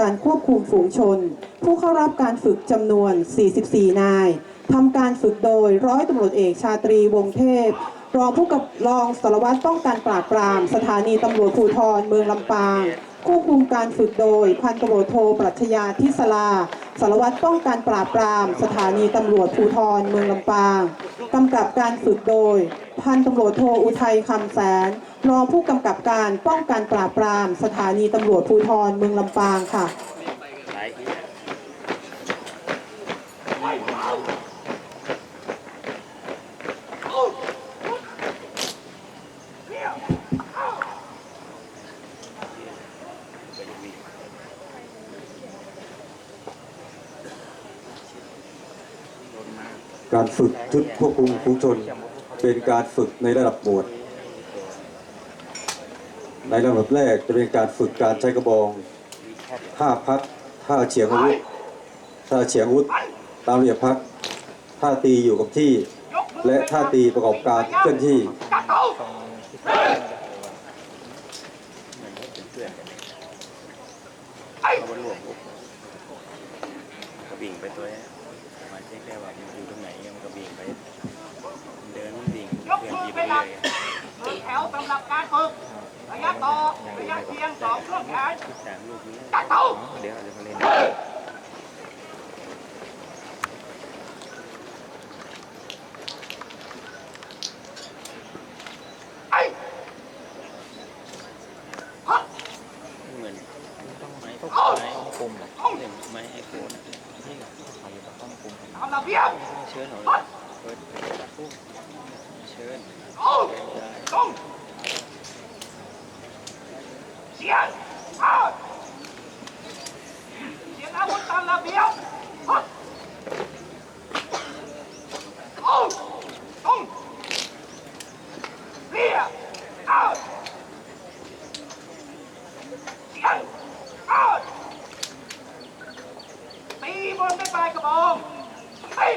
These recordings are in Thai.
การควบคุมฝูงชน ผู้เข้ารับการฝึกจำนวน 44 นายทำการฝึกโดยร้อยตำรวจเอกชาตรีวงเทพ รองผู้กับรองสารวัตรป้องกันปราบปราม สถานีตำรวจภูธรเมืองลำปางควบคุมการฝึกโดยพันตำรวจโทปรัชญาทิศลาสารวัตรป้องกันปราบปราม สถานีตำรวจภูธรเมืองลำปางกำกับการฝึกโดย พันตำรวจโทอุทัยคำแสน รองผู้กำกับการป้องกันปราบปราม สถานีตำรวจภูธรเมืองลำปางค่ะ การฝึกชุดควบคุมฝูงชน เป็นการฝึกในระดับหมวด ในระดับแรกจะเป็นการฝึกการใช้กระบองท่าพักท่าเฉียงอาวุธท่าเฉียงอาวุธตามระเบียบพักท่าตีอยู่กับที่ และท่าตีประกอบการเคลื่อนที่ เอาบนหลวงปุ๊บก็บิ่งไปตัวเนี้ยมาเช็คได้ว่ามันอยู่ตรงไหนมันก็บิ่งไปเดินมันบิ่งยกเคลื่อนมือที่ไปเป็นหเรื่ลัอกยเดินแถวสำหรับการฝึก ระยะต่อระยะเทียงสองช่วงแขนสามลูกนี้จัดเท้าเดี๋ยวเดี๋ยวมาเล่นเหมือนต้องไม้ต้องไม้ต้องคมหรอหนึ่งไม้ไอโฟนนี่ใครต้องคมตามระเบียบเชิญหน่อยเปิดปุ๊บเชิญโอ้ได้ ตรงเสียงอาเสียงอาวุธตามระเบียบฮึดโอ้ตรงเรียอาเสียงอาตีบนด้วยปลายกระบอกเฮ้ย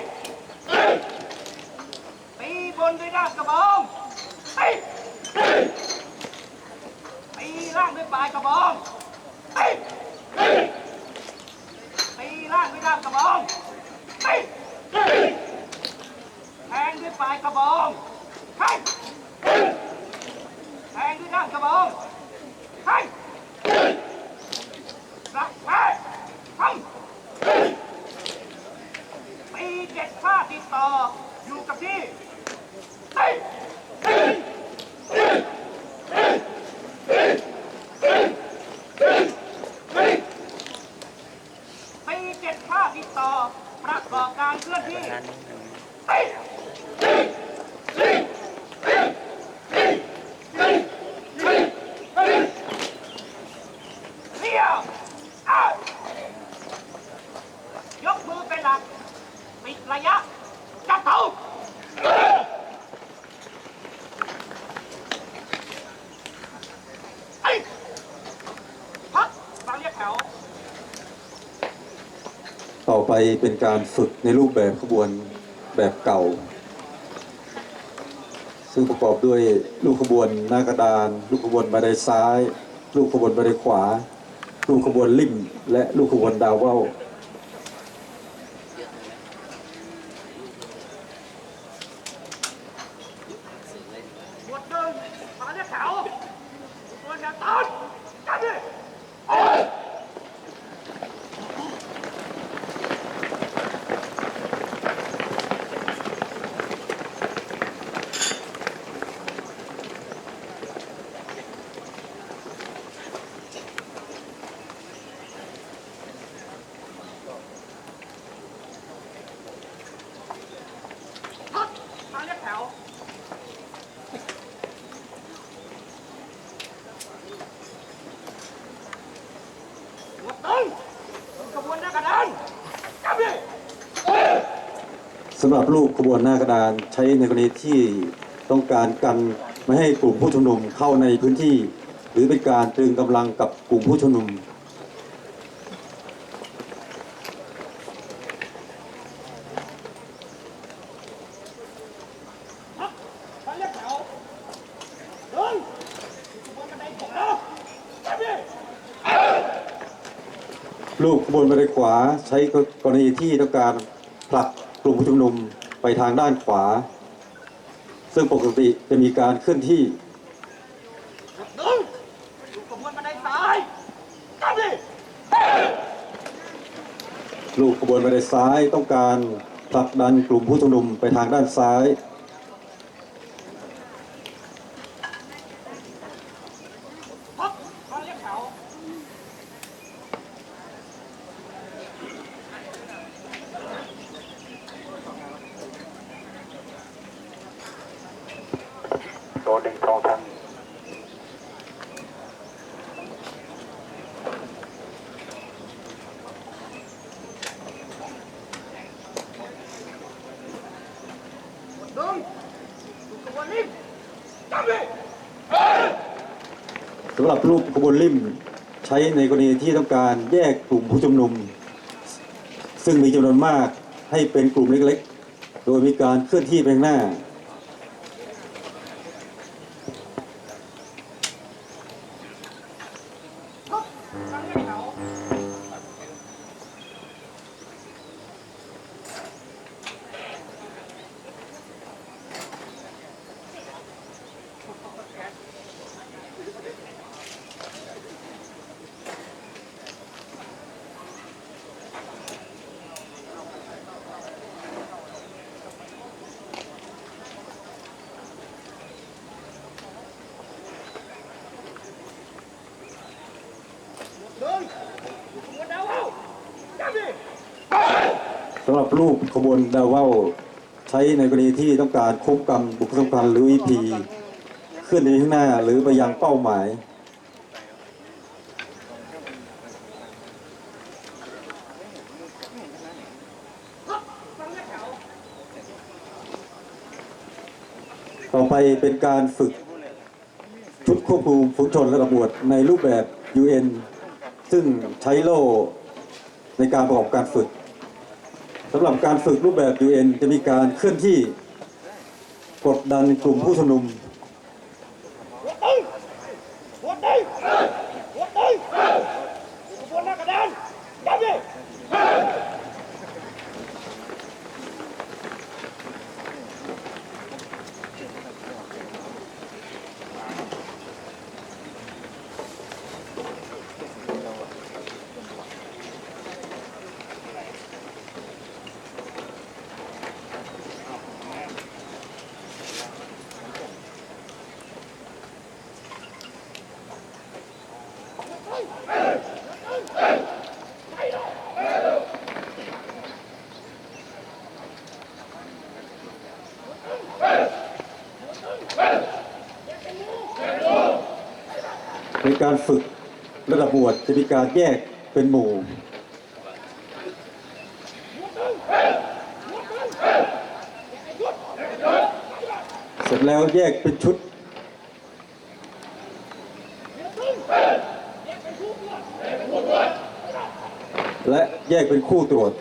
ตีบนด้วยด้านกระบองเฮ้ยตีล่างด้วยปลายกระบองเฮ้ยตีล่างด้วยด้านกระบองเฮ้ยแทงด้วยปลายกระบ องเฮ้แทงด้วยด้านกระบองเฮ้รักแท้ทำตีเจ็ดข้าติดต่ออยู่กับที่เฮ้ยตีเจ็ดข้าติดต่อประกอบการเคลื่อนที่ท่านเฮ้ ยกมือเป็นหลักปิดระยะ จับเท้าไอ้ยพักฟังเรียกแถว ต่อไปเป็นการฝึกในรูปแบบขบวนแบบเก่า ซึ่งประกอบด้วยลูกขบวนหน้ากระดาน ลูกขบวนบันไดซ้าย ลูกขบวนบันไดขวา ลูกขบวนลิ่มและลูกขบวนดาวว่าว หมวดหนึ่งมาเรียกแถวส่วนอย่าตอนจับดิพักมาเรียกแถว หมดตึงกระบวนหน้ากระดานจับดิ สำ หรับลูกขบวนหน้ากระดานใช้ในกรณีที่ต้องการกันไม่ให้กลุ่มผู้ชุมนุมเข้าในพื้นที่ หรือเป็นการตรึงกำลังกับกลุ่มผู้ชุมนุมพักบนบันไดสองแล้วจับดิลูกขบวนไปด้านขวาใช้กรณีที่ต้องการผลักกลุ่มผู้ชุมนุม ไปทางด้านขวา ซึ่งปกติจะมีการเคลื่อนที่หนึ่งดูขบวนมาในซ้ายกลับดิลูกขบวนไปด้านซ้ายต้องการผลักดันกลุ่มผู้ชุมนุมไปทางด้านซ้าย พับมาเรียกแถว ตัวหนึ่งสองทัน หนึ่งดูขบวนนี้กลับดิ สำหรับรูปขบวนริมใช้ในกรณีที่ต้องการแยกกลุ่มผู้ชุมนุม ซึ่งมีจำนวนมากให้เป็นกลุ่มเล็กๆ โดยมีการเคลื่อนที่ไปข้างหน้า หนึ่งดูขบวนดาวเอากลับดิ สำหรับรูปขบวนดาวว่าวใช้ในกรณีที่ต้องการควบกำบุคคลสำคัญหรือ EP เคลื่อนไปข้างหน้าหรือไปยังเป้าหมาย ต่อไปเป็นการฝึกชุดควบคุมฝูงชนและตำรวจในรูปแบบ UN ซึ่งใช้โล่ในการประกอบการฝึก สำหรับการฝึกรูปแบบ UN จะมีการเคลื่อนที่กดดันกลุ่มผู้ชุมนุมหัวตีหัวตีหัวตีดูขบวนหน้ากระดานกลับดิ ในการฝึกระดับหมวดจะมีการแยกเป็นหมู่ เสร็จแล้วแยกเป็นชุด และแยกเป็นคู่ตรวจ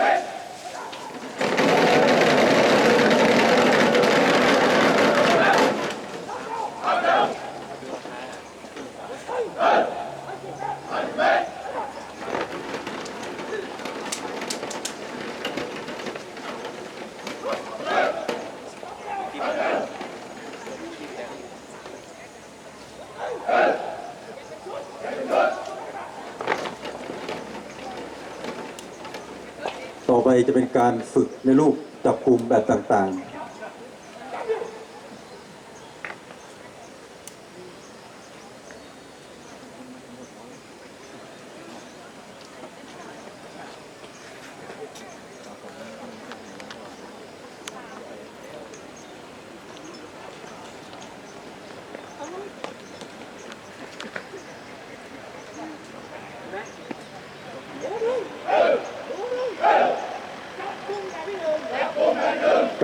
ต่ ไปจะเป็นการฝึกในรูปจับกลุ่มแบบต่าง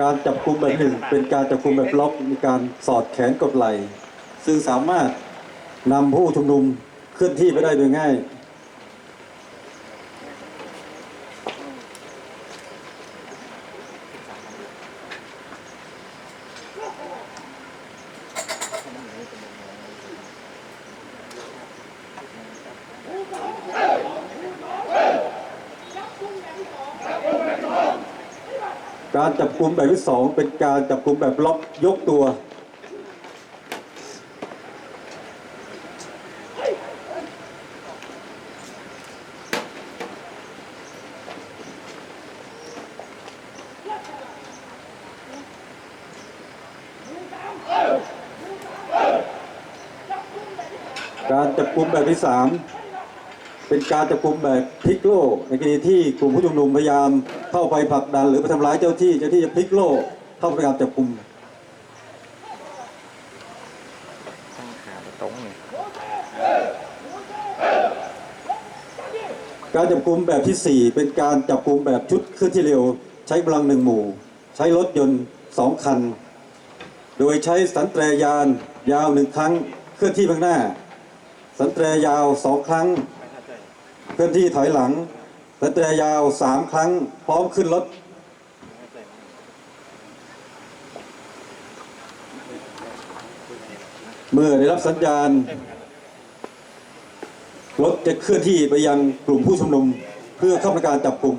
การจับกลุ่มแบบหนึ่งเป็นการจับกลุ่มแบบล็อกมีการสอดแขนกดไหล่ซึ่งสามารถนำผู้ชุมนุมเคลื่อนที่ไปได้โดยง่าย การจับกลุ่มแบบที่สองเป็นการจับกลุ่มแบบล็อกยกตัว การจับกลุ่มแบบที่สาม เป็นการจับกลุ่มแบบพลิกโล่ในกรณีที่กลุ่มผู้ชุมนุมพยายามเข้าไปผลักดัน หรือไปทำร้ายเจ้าที่เจ้าที่จะพลิกโล่เข้าไปการจับกลุ่มการจับกลุ่มแบบที่ 4 เป็นการจับกลุ่มแบบชุดเคลื่อนที่เร็ว ใช้กำลังหนึ่งหมู่ ใช้รถยนต์สองคัน โดยใช้สันแตรยานยาวหนึ่งครั้งเคลื่อนที่ข้างหน้า สันแตรยาวสองครั้ง ลื่อนที่ถอยหลังสันแตรยาวสามครั้ง พร้อมขึ้นรถ เมื่อได้รับสัญญาณ รถจะเคลื่อนที่ไปยังกลุ่มผู้ชุมนุม เพื่อเข้าในการจับกลุ่ม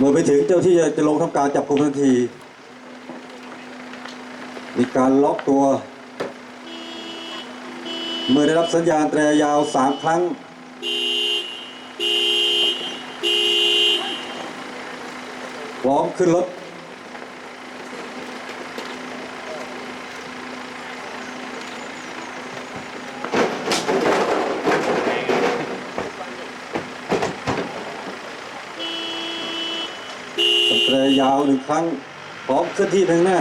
เมื่อไปถึงเจ้าที่จะลงทำการจับกลุ่มทันที มีการล็อกตัว เมื่อได้รับสัญญาณแตรยาวสามครั้ง พร้อมขึ้นรถ ยาวหนึ่งครั้งพร้อมเคลื่อนที่ทางหน้า